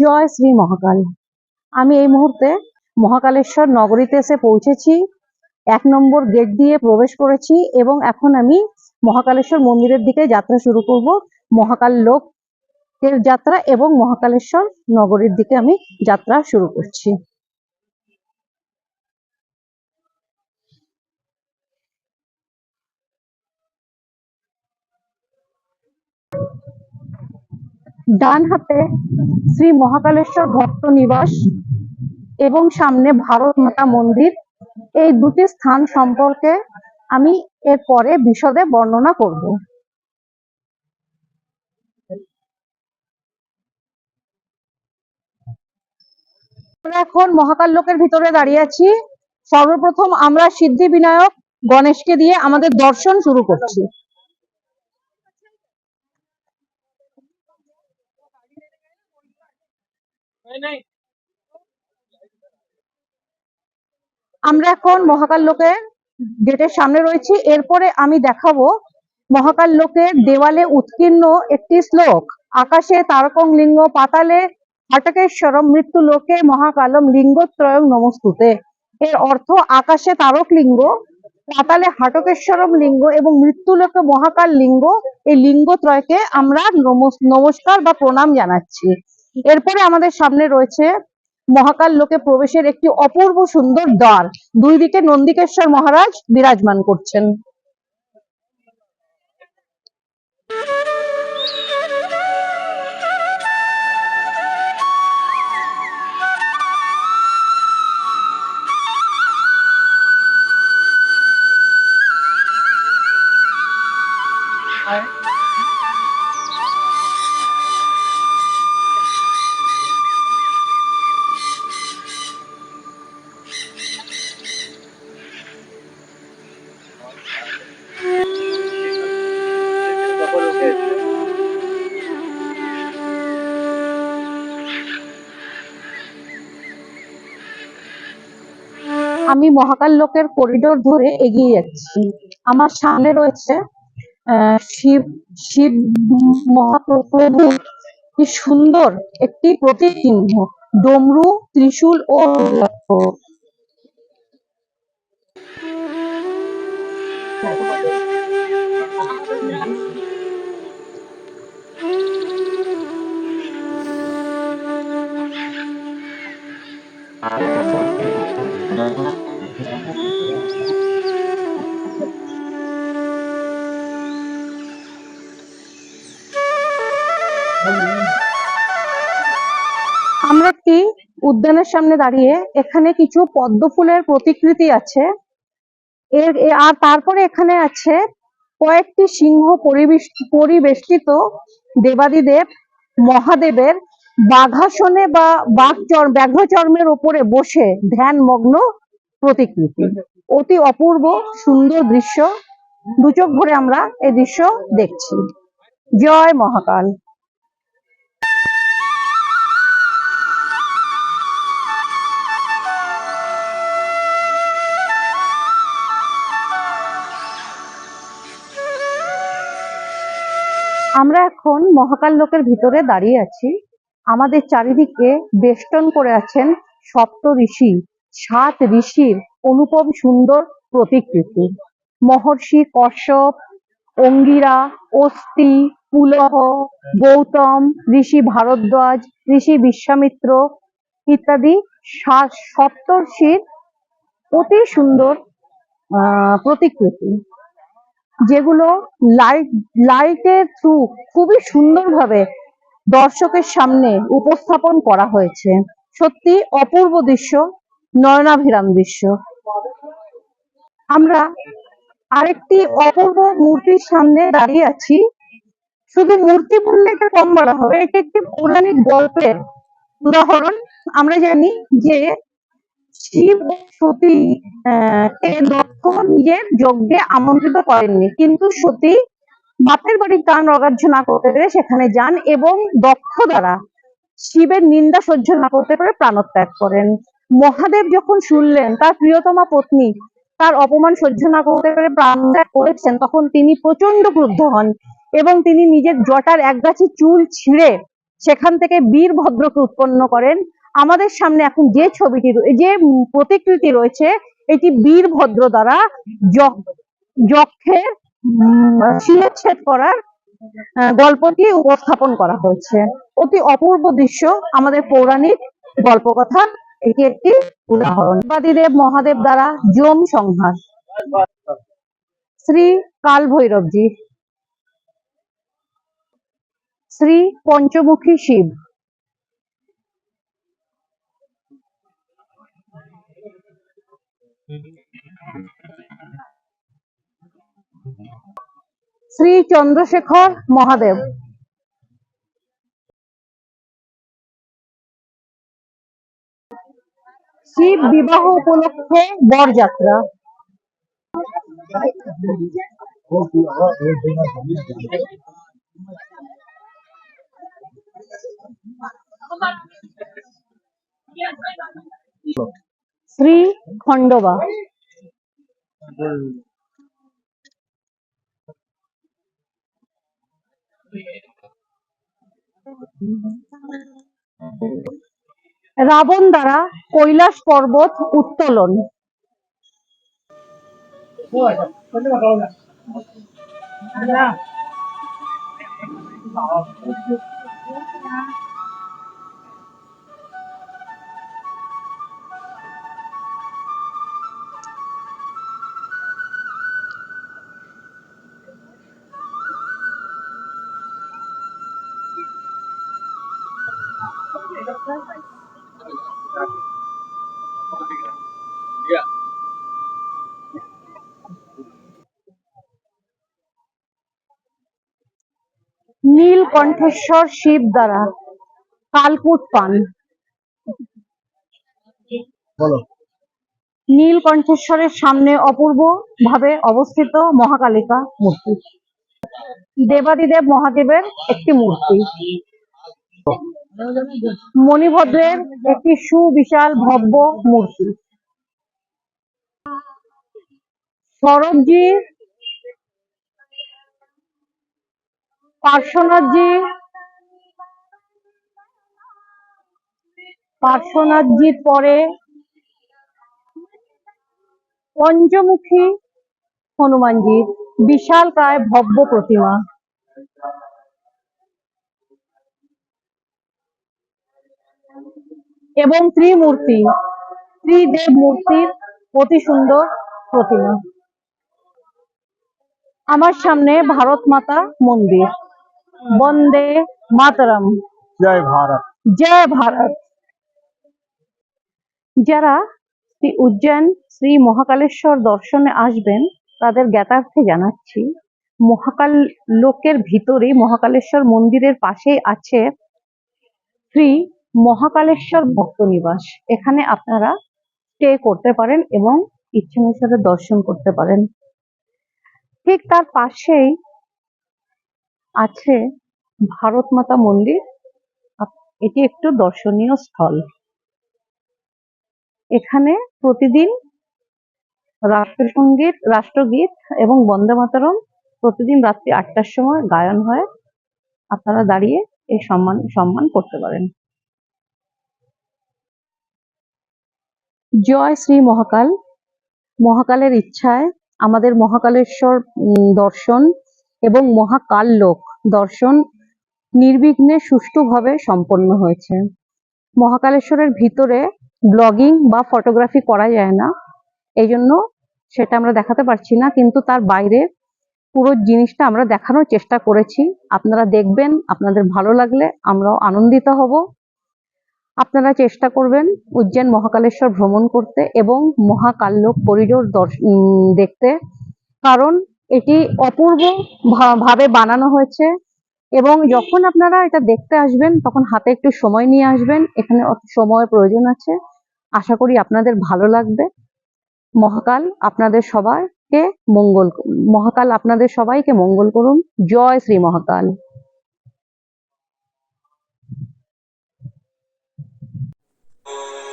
জয় শ্রী মহাকাল। আমি এই মুহূর্তে মহাকালেশ্বর নগরীতে এসে পৌঁছেছি, এক নম্বর গেট দিয়ে প্রবেশ করেছি এবং এখন আমি মহাকালেশ্বর মন্দিরের দিকে যাত্রা শুরু করব, মহাকাল লোকের যাত্রা এবং মহাকালেশ্বর নগরীর দিকে আমি যাত্রা শুরু করছি। ডান হাতে শ্রী মহাকালেশ্বর ভক্ত নিবাস এবং সামনে ভারত মাতা মন্দির। এই দুটি স্থান সম্পর্কে আমি এর পরে বিশদে বর্ণনা করব। এখন মহাকাল লোকের ভিতরে দাঁড়িয়ে আছি। সর্বপ্রথম আমরা সিদ্ধি বিনায়ক গণেশকে দিয়ে আমাদের দর্শন শুরু করছি। আমরা এখন মহাকাল লোকে গেটের সামনে রয়েছি। এরপরে আমি দেখাবো মহাকাল লোকের দেওয়ালে উৎকীর্ণ একটি শ্লোক। আকাশে তারকং লিঙ্গ, পাতালে হাটকেশ্বরম, মৃত্যু লোকে মহাকালম লিঙ্গত্রয়ং নমস্তুতে। এর অর্থ আকাশে তারক লিঙ্গ, পাতালে হাটকেশ্বরম লিঙ্গ এবং মৃত্যু লোকে মহাকাল লিঙ্গ, এই লিঙ্গত্রয়কে আমরা নমস- নমস্কার বা প্রণাম জানাচ্ছি। এরপরে আমাদের সামনে রয়েছে মহাকাল লোকে প্রবেশের একটি অপূর্ব সুন্দর দ্বার। দুই দিকে নন্দিকেশ্বর মহারাজ বিরাজমান করছেন। আমি মহাকাল লোকের করিডোর ধরে এগিয়ে যাচ্ছি। আমার সামনে রয়েছে শিব শিব মহাপ্রভুর কি সুন্দর একটি প্রতিচিহ্ন ডমরু, ত্রিশূল ও আমরা একটি উদ্যানের সামনে দাঁড়িয়ে এখানে কিছু পদ্ম ফুলের প্রতিকৃতি আছে? এর আর তারপরে এখানে আছে কয়েকটি সিংহ পরিবেষ্টিত দেবাদিদেব মহাদেবের বাঘাসনে বা বাঘ ব্যাঘ্র চর্মের উপরে বসে ধ্যান মগ্ন প্রতিকৃতি। অতি অপূর্ব, সুন্দর দৃশ্য। দুচোখ ভরে আমরা এই দৃশ্য দেখছি। জয় মহাকাল। আমরা এখন মহাকাল লোকের ভিতরে দাঁড়িয়ে আছি। আমাদের চারিদিকে বেষ্টন করে আছেন সপ্ত ঋষি, সাত ঋষির অনুপম সুন্দর প্রতিকৃতি। মহর্ষি কশ্যপ, অঙ্গিরা অস্তি পুলহ, গৌতম, ঋষি ভারদ্বাজ, ঋষি বিশ্বামিত্র ইত্যাদি সপ্তর্ষির অতি সুন্দর, আহ, প্রতিকৃতি। যেগুলো লাইট লাইটের থ্রু খুবই সুন্দরভাবে দর্শকের সামনে উপস্থাপন করা হয়েছে। সত্যি অপূর্ব দৃশ্য, নয়নাভিরাম দৃশ্য। আমরা আরেকটি অপূর্ব মূর্তির সামনে দাঁড়িয়ে আছি। শুধু মূর্তি বললে এটা কম বলা হবে, এটা একটি পৌরাণিক গল্পের উদাহরণ। আমরা জানি যে শিব ও সতী কে দক্ষ নিজের যজ্ঞে আমন্ত্রিত করেননি। কিন্তু সতী বাপের বাড়ির কান অগ্রাহ্য না করতে পেরে সেখানে যান এবং দক্ষ দ্বারা শিবের নিন্দা সহ্য না করতে পেরে প্রাণত্যাগ করেন। মহাদেব যখন শুনলেন, তার প্রিয়তমা পত্নী তার অপমান সহ্য না করতে পেরে প্রাণত্যাগ করেছেন, তখন তিনি প্রচণ্ড ক্রুদ্ধ হন এবং তিনি নিজের জটার একগাছি চুল ছিঁড়ে সেখান থেকে বীরভদ্রকে উৎপন্ন করেন। আমাদের সামনে এখন যে ছবিটি যে প্রতিকৃতি রয়েছে, এটি বীরভদ্র দ্বারা যক- যক্ষের শিরচ্ছেদ করার গল্পটি উপস্থাপন করা হয়েছে। অতি অপূর্ব দৃশ্য আমাদের পৌরাণিক গল্পকথা। এটি একটি উদাহরণ। বাদীদেব মহাদেব দ্বারা যম সংহার। শ্রী কাল ভৈরবজি শ্রী পঞ্চমুখী শিব। শ্রী চন্দ্রশেখর মহাদেব। শিব বিবাহ উপলক্ষে বরযাত্রা। শ্রী খণ্ডবা। রাবণ দ্বারা কৈলাস পর্বত উত্তোলন। নীলকণ্ঠেশ্বর শিব দ্বারা। কালকুট পান। নীল নীলকণ্ঠেশ্বরের সামনে অপূর্ব ভাবে অবস্থিত মহাকালিকা মূর্তি। দেবাদিদেব মহাদেবের একটি মূর্তি। মণিভদ্রের একটি সুবিশাল ভব্য মূর্তি। শরৎজি পার্শ্বনাথজি, পার্শ্বনাথজির পরে পঞ্চমুখী হনুমানজির বিশাল প্রায় ভব্য প্রতিমা। এবং ত্রিমূর্তি ত্রিদেব মূর্তির অতি সুন্দর প্রতিমা। আমার সামনে ভারত মাতা মন্দির। বন্দে মাতরম। জয় ভারত। জয় ভারত। যারা শ্রী উজ্জয়ন শ্রী মহাকালেশ্বর দর্শনে আসবেন তাদের জ্ঞাতার্থে জানাচ্ছি মহাকাল লোকের ভিতরে মহাকালেশ্বর মন্দিরের পাশেই আছে শ্রী মহাকালেশ্বর ভক্ত নিবাস এখানে আপনারা স্টে করতে পারেন এবং ইচ্ছানুসারে দর্শন করতে পারেন। ঠিক তার পাশেই আছে ভারত মাতা মন্দির। এটি একটু দর্শনীয় স্থল। এখানে প্রতিদিন রাষ্ট্রসঙ্গীত, রাষ্ট্রগীত এবং বন্দে মাতরম প্রতিদিন রাত্রি আটটার সময় গায়ন হয়। আপনারা দাঁড়িয়ে এই সম্মান সম্মান করতে পারেন। জয় শ্রী মহাকাল। মহাকালের ইচ্ছায় আমাদের মহাকালেশ্বর দর্শন এবং মহাকাল লোক। দর্শন নির্বিঘ্নে সুষ্ঠুভাবে সম্পন্ন হয়েছে। মহাকালেশ্বরের ভিতরে ব্লগিং বা ফটোগ্রাফি করা যায় না। এই জন্য সেটা আমরা দেখাতে পারছি না, কিন্তু তার বাইরে পুরো জিনিসটা আমরা দেখানোর চেষ্টা করেছি। আপনারা দেখবেন, আপনাদের ভালো লাগলে আমরাও আনন্দিত হব। আপনারা চেষ্টা করবেন উজ্জৈন মহাকালেশ্বর ভ্রমণ করতে এবং মহাকাল্যক করিডোর দেখতে। কারণ এটি অপূর্ব ভাবে বানানো হয়েছে এবং যখন আপনারা এটা দেখতে আসবেন, তখন হাতে একটু সময় নিয়ে আসবেন। এখানে অত সময়ের প্রয়োজন আছে। আশা করি আপনাদের ভালো লাগবে। মহাকাল আপনাদের সবাইকে মঙ্গল মহাকাল আপনাদের সবাইকে মঙ্গল করুন। জয় শ্রী মহাকাল। Thank